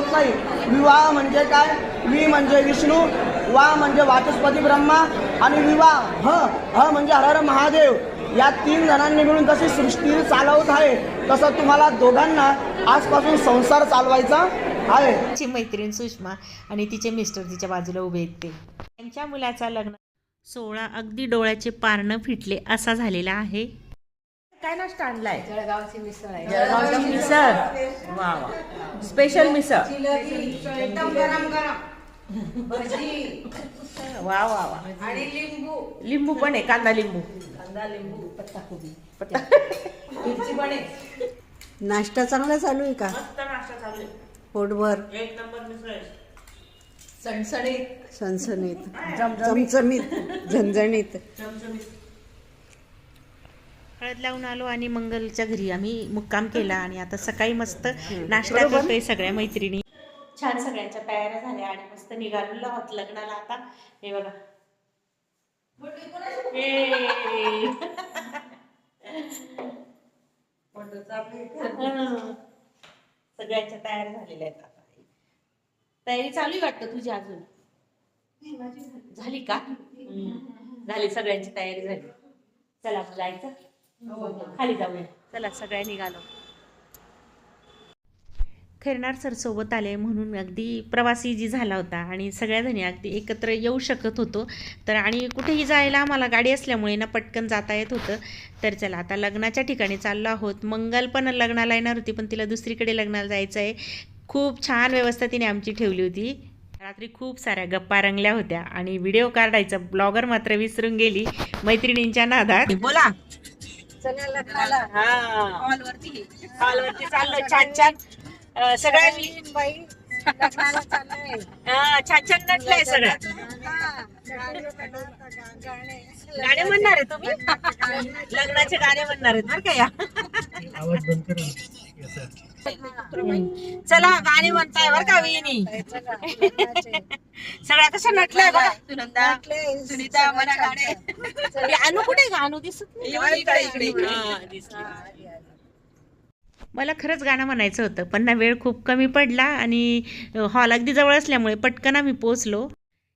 होत नाही. विवाह म्हणजे काय? वि म्हणजे विष्णू वा म्हणजे वाचस्पती ब्रह्मा आणि विवाह ह ह म्हणजे हर महादेव. या तीन जणांनी मिळून जशी सृष्टी चालवत आहे? तसं तुम्हाला दोघांना आजपासून संसार चालवायचा आहे. तिची मैत्रीण सुषमा आणि तिचे मिस्टर तिच्या बाजूला उभे आहेत ते. त्यांच्या मुलाचा लग्न सोळा अगदी डोळ्याचे पारणं फिटले असा झालेला आहे. काय नाश्ता आणलाय? जळगावची मिसळ आहे. जळगावची मिसळ? वा वा. स्पेशल मिसळ. एकदम गरम गरम. वा वा वा. आणि लिंबू. लिंबू पण आहे कांदा लिंबू. कांदा लिंबू. पत्ता कोबी पत्ता मिरची पण आहे. नाश्ता चांगला चालू आहे का? मस्त नाश्ता चालू आहे. पोटभर. एक नंबर मिसळ सणसणीत. सणसणीत. चमचमीत झणझणीत. हळद लावून आलो आणि मंगलच्या घरी आम्ही मुक्काम केला आणि आता सकाळी मस्त नाश्ता करतोय सगळ्या मैत्रिणी. छान सगळ्यांच्या तयाऱ्या झाल्या आणि मस्त निघालेलो आहोत लग्नाला आता. हे बघा. सगळ्यांच्या तयाऱ्या झालेल्या आहेत आता. तयारी चालू आहे वाटतं तुझी अजून? झाली. का. झाली सगळ्यांची तयारी झाली. चला मग जायचं. हो, हो, हो. खाली जाऊया. चला सगळ्या निघालो. खैरनार सर सोबत आले म्हणून अगदी प्रवासी जी झाला होता आणि सगळ्याजणी अगदी एकत्र येऊ शकत होतो. तर आणि कुठेही जायला आम्हाला गाडी असल्यामुळे ना पटकन जाता येत होतं. तर चला आता लग्नाच्या ठिकाणी चाललो आहोत. मंगल पण लग्नाला येणार होती पण तिला दुसरीकडे लग्नाला जायचं आहे. खूप छान व्यवस्था तिने आमची ठेवली होती. रात्री खूप साऱ्या गप्पा रंगल्या होत्या आणि व्हिडिओ काढायचा ब्लॉगर मात्र विसरून गेली. मैत्रिणींच्या नादात. बोला. लग्नाला हा. हॉलवरती. हॉलवरती चाललोय छान छान अं, सगळ्या बाई लग्नाला चाललोय. हा, छान छान नटलंय सगळं. गाणे म्हणणार आहे तुम्ही? लग्नाचे गाणे म्हणणार आहेत बरं का या? चला गाणे म्हणताय बरं का विहिनी. सगळ्या कसं नटलंय बघा. सुनंदा सुनीता म्हणा गाणे. अनु कुठे आहे ग? अनु दिसत नाही. हा, दिसली. मला खरंच गाणं म्हणायचं होतं पण ना वेळ खूप कमी पडला आणि हॉल अगदी जवळ असल्यामुळे पटकन आम्ही पोचलो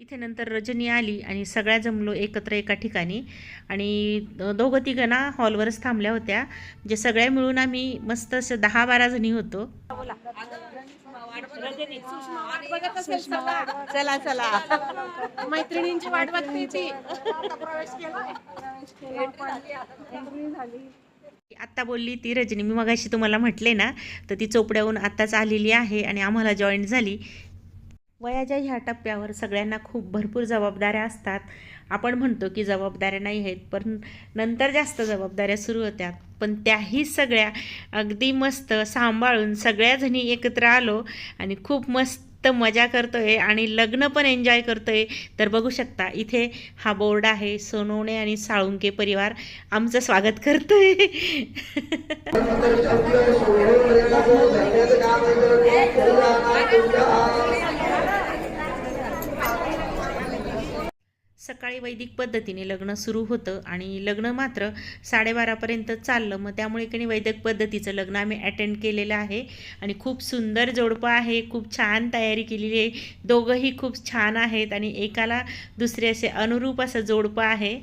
इथे नंतर रजनी आली आणि सगळ्या जमलो एकत्र एका ठिकाणी. आणि दोघं तिघं ना हॉलवरच थांबल्या होत्या. म्हणजे सगळ्या मिळून आम्ही मस्त असं दहा बारा जणी होतो. चला चला. मैत्रिणींची वाट बघते ती. आत्ता बोलली ती रजनी. मी मगाशी तुम्हाला म्हटले ना तर ती चोपड्याहून आत्ताच आलेली आहे आणि आम्हाला जॉईन झाली. वयाच्या ह्या टप्प्यावर सगळ्यांना खूप भरपूर जबाबदाऱ्या असतात आपण म्हणतो की जबाबदाऱ्या नाही आहेत पण नंतर जास्त जबाबदाऱ्या सुरू होत्या पण त्याही सगळ्या अगदी मस्त सांभाळून सगळ्याजणी एकत्र आलो आणि खूप मस्त मजा करतोय आणि लग्न पण एन्जॉय करतोय तर बघू शकता इथे हा बोर्ड आहे सोनवणे आणि साळुंके परिवार आमचं स्वागत करतोय सकाळी वैदिक पद्धतीने लग्न सुरू होतं आणि लग्न मात्र साडेबारापर्यंत चाललं मग त्यामुळे की नाही वैदिक पद्धतीचं लग्न आम्ही अटेंड केलेलं आहे आणि खूप सुंदर जोडपं आहे खूप छान तयारी केलेली आहे दोघंही खूप छान आहेत आणि एकाला दुसरे असे अनुरूप असं जोडपं आहे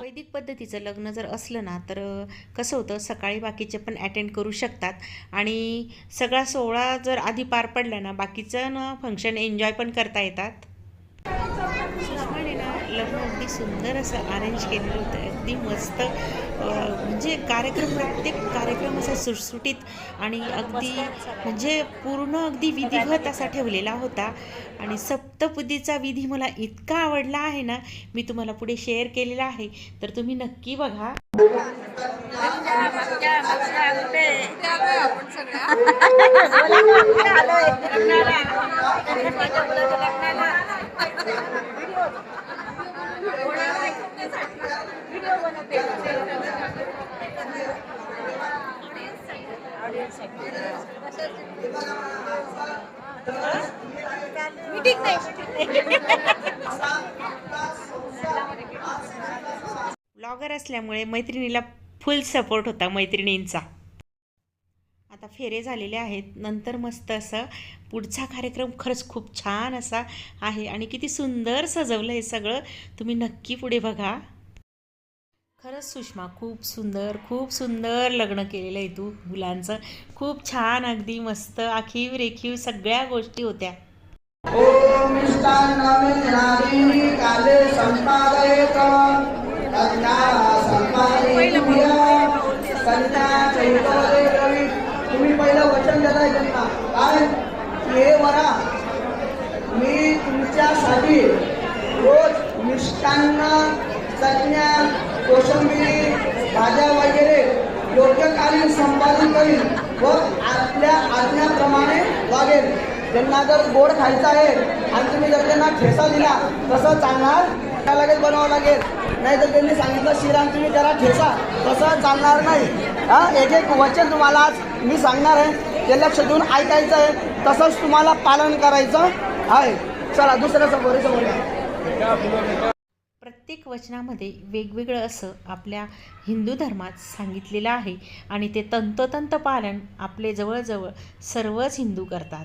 वैदिक पद्धतीचं लग्न जर असलं ना तर कसं होतं सकाळी बाकीचे पण अटेंड करू शकतात. आणि सगळा सोहळा जर आधी पार पडला ना बाकीचं ना फंक्शन एन्जॉय पण करता येतात. लग्न अगदी सुंदर असं अरेंज केलेलं होतं. अगदी मस्त म्हणजे कार्यक्रम प्रत्येक कार्यक्रम असा सुटसुटीत आणि अगदी म्हणजे पूर्ण अगदी विधिवत असा ठेवलेला होता. आणि सप्तपदीचा विधी मला इतका आवडला आहे ना मी तुम्हाला पुढे शेअर केलेला आहे. तर तुम्ही नक्की बघा. ब्लॉगर असल्यामुळे मैत्रिणीला फुल सपोर्ट होता मैत्रिणींचा. आता फेरे झालेले आहेत. नंतर मस्त असं पुढचा कार्यक्रम खरंच खूप छान असा आहे आणि किती सुंदर सजवलं हे सगळं. तुम्ही नक्की पुढे बघा. खरंच सुषमा खूप सुंदर खूप सुंदर लग्न केलेलं आहे तू मुलांचं. खूप छान अगदी मस्त आखीव रेखीव सगळ्या गोष्टी होत्या. तुम्ही पहिलं वचन देताय काय हे वरा मी तुमच्यासाठी रोज मिष्टान्न चटण्या कोशंबिरी भाज्या वगैरे योग्यकालीन संपादन करील व आपल्या आज्ञाप्रमाणे वागेल त्यांना जर गोड खायचं आहे आणि तुम्ही जर त्यांना ठेसा दिला कसं चालणार त्या लगेच बनवावं लागेल. नाही तर त्यांनी सांगितलं श्रीराम तुम्ही जरा ठेसा. तसं चालणार नाही. हा एक एक वचन तुम्हाला आज मी सांगणार आहे. ते लक्ष देऊन ऐकायचं आहे तसंच तुम्हाला पालन करायचं आहे. चला दुसऱ्या समोर समोर प्रत्येक वचनामध्ये वेगवेगळं असं आपल्या हिंदू धर्मात सांगितलेलं आहे. आणि ते तंतोतंत पालन आपले जवळजवळ सर्वच हिंदू करतात.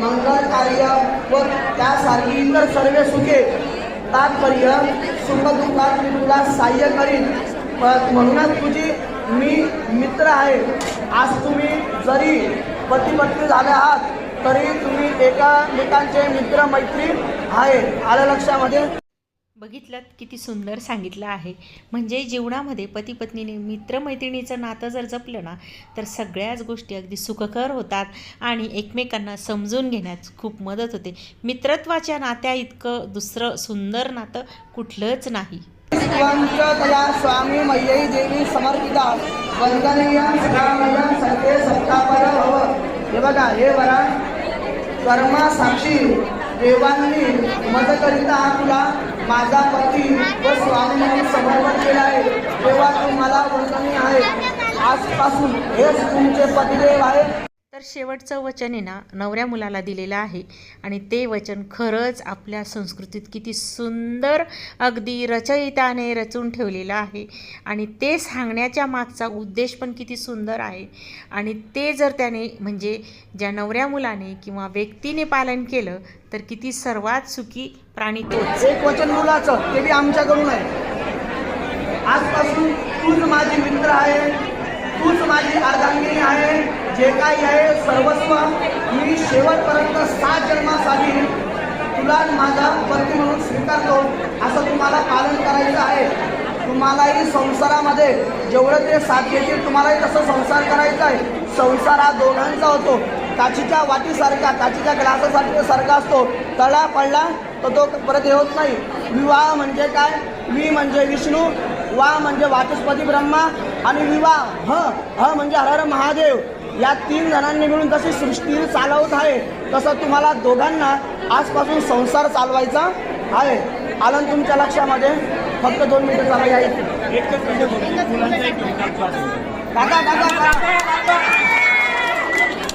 मंगल कार्य व त्यासारखी इतर सर्व सुखे तात्पर्य सुख दुःखात मी तुला सहाय्य करीन म्हणूनच तुझी मी मित्र आहे. आज तुम्ही जरी पतीपत्नी झाले आहात तरी तुम्ही एकामेकांचे मित्र मैत्री आहे आलं लक्षामध्ये? बघितलं किती सुंदर सांगितलं आहे. म्हणजे जीवनामध्ये पती पत्नीने मित्रमैत्रिणीचं नातं जर जपलं ना तर सगळ्याच गोष्टी अगदी सुखकर होतात आणि एकमेकांना समजून घेण्यात खूप मदत होते. मित्रत्वाच्या नात्या इतकं दुसरं सुंदर नातं कुठलंच नाही. स्वामी मय्यई देवी समर्पिता. वंदनीय सर्वे सत्तापर हे बघा हे बरा कर्मा साक्षी देवांनी मदकरिता तुला. माझा पती व स्वामी म्हणून समर्पण केलं आहे. तेव्हा तुम्हाला मला आहे. आजपासून हेच तुमचे पतिदेव आहे तर शेवटचं वचन आहे ना नवऱ्या मुलाला दिलेलं आहे. आणि ते वचन खरंच आपल्या संस्कृतीत किती सुंदर अगदी रचयिताने रचून ठेवलेलं आहे. आणि ते सांगण्याच्या मागचा उद्देश पण किती सुंदर आहे. आणि ते जर त्याने म्हणजे ज्या नवऱ्या मुलाने किंवा व्यक्तीने पालन केलं तर किती सर्वात सुखी प्राणी तो एक वचन मुलाचं ते बी आमच्याकडून आहे. आजपासून तूच माझी मित्र आहे तूच माझी अर्धांगिनी आहे. जे काही आहे सर्वस्व मी शेवटपर्यंत सात जन्मासाठी तुला माझा पती म्हणून स्वीकारतो असं तुम्हाला पालन करायचं आहे. तुम्हालाही संसारामध्ये जेवढं ते साथ घेतील तुम्हालाही तसं संसार करायचा आहे. संसार हा दोघांचा होतो. काचीच्या वाटीसारखा काचीच्या ग्लासासारखा सारखा असतो. तळा पडला तर तो परत येत होत नाही. विवाह म्हणजे काय? वि म्हणजे विष्णू वा म्हणजे वाचस्पती ब्रह्मा आणि विवाह ह ह म्हणजे हर हर महादेव. या तीन जणांनी मिळून जशी सृष्टी चालवत आहे तसं तुम्हाला दोघांना आजपासून संसार चालवायचा आहे. आलं तुमच्या लक्षामध्ये? फक्त दोन मिनिटं चालू आहे दादा दादा काका.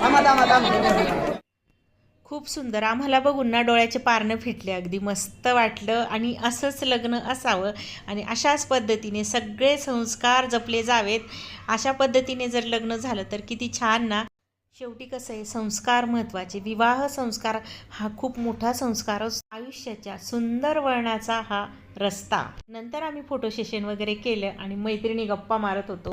थांबा थांबा थांबा. खूप सुंदर. आम्हाला बघून ना डोळ्याचे पारणं फिटले. अगदी मस्त वाटलं आणि असंच लग्न असावं आणि अशाच पद्धतीने सगळे संस्कार जपले जावेत. अशा पद्धतीने जर लग्न झालं तर किती छान ना. शेवटी कसं आहे संस्कार महत्त्वाचे विवाह संस्कार हा खूप मोठा संस्कार असतो. आयुष्याच्या सुंदर वळणाचा हा रस्ता. नंतर आम्ही फोटो सेशन वगैरे केलं आणि मैत्रिणी गप्पा मारत होतो.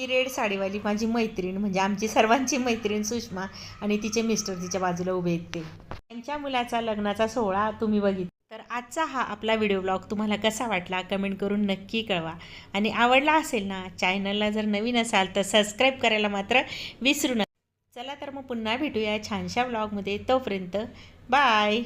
ही रेड साडीवाली माझी मैत्रीण म्हणजे आमची सर्वांची मैत्रीण सुषमा आणि तिचे मिस्टर तिच्या बाजूला उभे आहेत ते. त्यांच्या मुलाचा लग्नाचा सोहळा तुम्ही बघितला तर आजचा हा आपला व्हिडिओ ब्लॉग तुम्हाला कसा वाटला कमेंट करून नक्की कळवा. आणि आवडला असेल ना चॅनलला जर नवीन असाल तर सबस्क्राईब करायला मात्र विसरू नका. चला तर मग पुन्हा भेटूया छानशा ब्लॉगमध्ये तोपर्यंत बाय